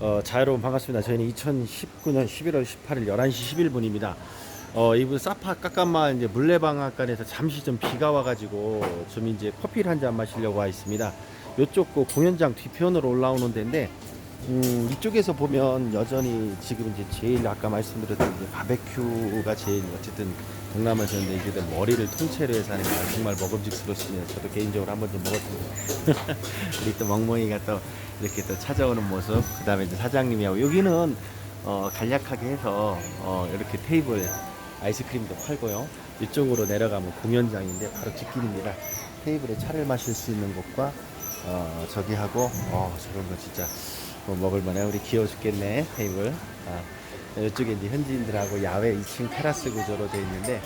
어, 자 여러분 반갑습니다. 저희는 2019년 11월 18일 11시 11분입니다. 어, 이분 사파 깎깐마 이제 물레방앗간에서 잠시 좀 비가 와가지고 좀 이제 커피를 한 잔 마시려고 와 있습니다. 요쪽 그 공연장 뒤편으로 올라오는 데인데 음, 이쪽에서 보면 여전히 지금 이제 제일 아까 말씀드렸던 이제 바베큐가 제일 어쨌든 동남아시아인데 이제 머리를 통째로 해서 하니까 정말 먹음직스럽습니다. 저도 개인적으로 한 번 좀 먹었습니다. 우리 또 멍멍이가 또 이렇게 또 찾아오는 모습. 그 다음에 이제 사장님이하고 여기는 어, 간략하게 해서 어, 이렇게 테이블 아이스크림도 팔고요. 이쪽으로 내려가면 공연장인데 바로 뒷길입니다. 테이블에 차를 마실 수 있는 곳과 어, 저기 하고 어, 저런 거 진짜 뭐 먹을 만해 우리 귀여워 죽겠네 테이블. 아, 이쪽에 이제 현지인들하고 야외 2층 테라스 구조로 되어 있는데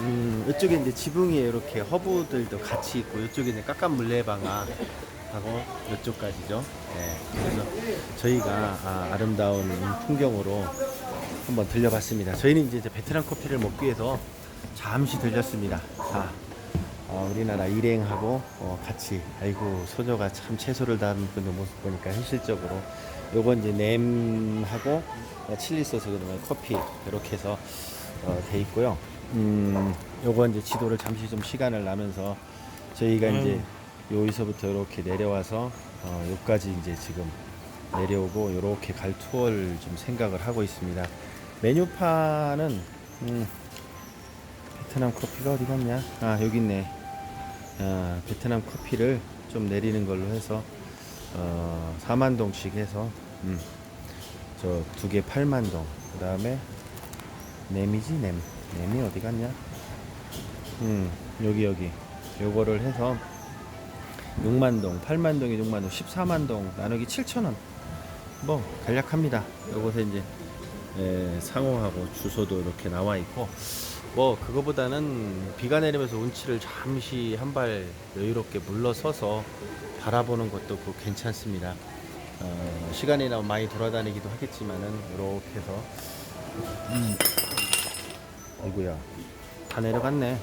음, 이쪽에 이제 지붕이 이렇게 허브들도 같이 있고 이쪽에 이제 깎아 물레방아 하고 이쪽까지죠. 네, 그래서 저희가 아, 아름다운 풍경으로 한번 들려봤습니다. 저희는 이제 베트남 커피를 먹기 위해서 잠시 들렸습니다. 아, 어, 우리나라 일행하고 어, 같이 아이고 소녀가 참 채소를 담그는 모습 보니까 현실적으로 요거 이제 냄하고 어, 칠리 소스 그다음에 커피 이렇게 해서 어, 돼 있고요. 음, 요거 이제 지도를 잠시 좀 시간을 나면서 저희가 이제 여기서부터 이렇게 내려와서 어, 여기까지 이제 지금 내려오고 이렇게 갈 투어를 좀 생각을 하고 있습니다. 메뉴판은 음, 베트남 커피가 어디 갔냐? 아 여기 있네. 아, 베트남 커피를 좀 내리는 걸로 해서 어, 4만 동씩 해서 음, 저 두 개 8만 동. 그 다음에 냄이지 냄. 냄이 어디 갔냐? 음 여기 여기 요거를 해서 6만 동, 8만 동에 6만 동, 14만 동 나누기 7천 원. 뭐 간략합니다. 요것에 이제 예, 상호하고 주소도 이렇게 나와 있고 뭐 그거보다는 비가 내리면서 운치를 잠시 한 발 여유롭게 물러서서 바라보는 것도 그 괜찮습니다. 어, 시간이 나면 많이 돌아다니기도 하겠지만은 이렇게 해서 음. 아이고야 다 내려갔네.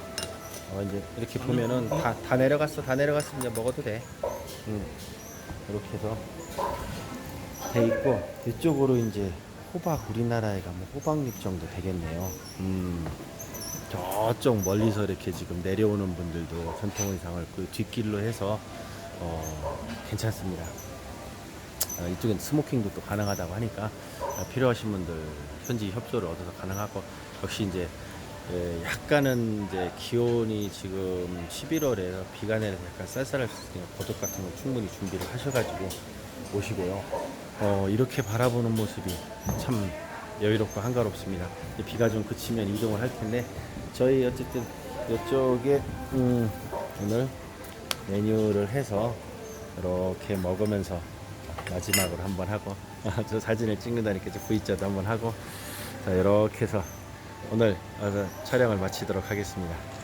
어, 이제 이렇게 보면은 다, 다 내려갔어 다 내려갔어 이제 먹어도 돼. 음. 이렇게 해서 돼 있고 이쪽으로 이제 호박 우리나라에 가면 호박잎 정도 되겠네요. 음. 저쪽 멀리서 이렇게 지금 내려오는 분들도 전통 의상을 그 뒷길로 해서 어, 괜찮습니다. 어, 이쪽엔 스모킹도 또 가능하다고 하니까 어, 필요하신 분들 현지 협조를 얻어서 가능하고 역시 이제 예, 약간은 이제 기온이 지금 11월에 비가 내려서 약간 쌀쌀할 수 있으니까 겉옷 같은 거 충분히 준비를 하셔가지고 오시고요. 어, 이렇게 바라보는 모습이 참 여유롭고 한가롭습니다. 비가 좀 그치면 이동을 할 텐데 저희 어쨌든 이쪽에 음, 오늘 메뉴를 해서 이렇게 먹으면서 마지막으로 한번 하고 저 사진을 찍는다니까 이제 V자도 한번 하고 자 이렇게 해서 오늘 어, 촬영을 마치도록 하겠습니다.